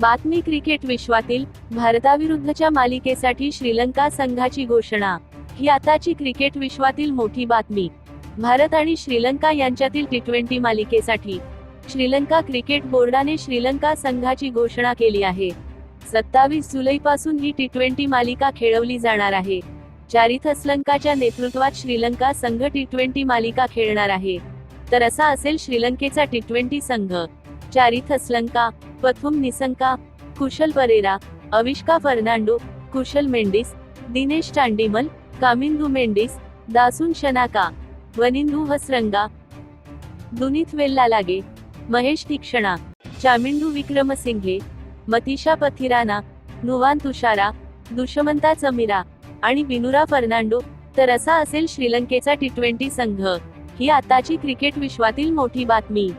बातमी क्रिकेट विश्वातील भारताविरुद्धच्या मालिकेसाठी श्रीलंका संघाची घोषणा. ही आताची क्रिकेट विश्वातील मोठी बातमी. भारत आणि श्रीलंका यांच्यातील टी ट्वेंटी मालिकेसाठी श्रीलंका क्रिकेट बोर्डाने श्रीलंका संघाची घोषणा केली आहे. सत्तावीस जुलैपासून ही टी ट्वेंटी मालिका खेळवली जाणार आहे. चारिथ असलंकाच्या नेतृत्वात श्रीलंका संघ टी ट्वेंटी मालिका खेळणार आहे. तर असा असेल श्रीलंकेचा टी ट्वेंटी संघ. चारिथ असलंका पथुम निसंका कुशल परेरा अविष्का फर्नांडो कुशल मेंडिस दिनेश चांडीमल कामिंदू मेंडिस दासून शनाका वनिंदू हसरंगा दुनित वेल्लालागे महेश तीक्षणा चामिंडू विक्रमसिंघे मतिशा पथिराना नुवान तुषारा दुष्मंता चमिरा आणि बिनुरा फर्नांडो तर असा असेल श्रीलंकेचा टी ट्वेंटी संघ. ही आताची क्रिकेट विश्वातील मोठी बातमी.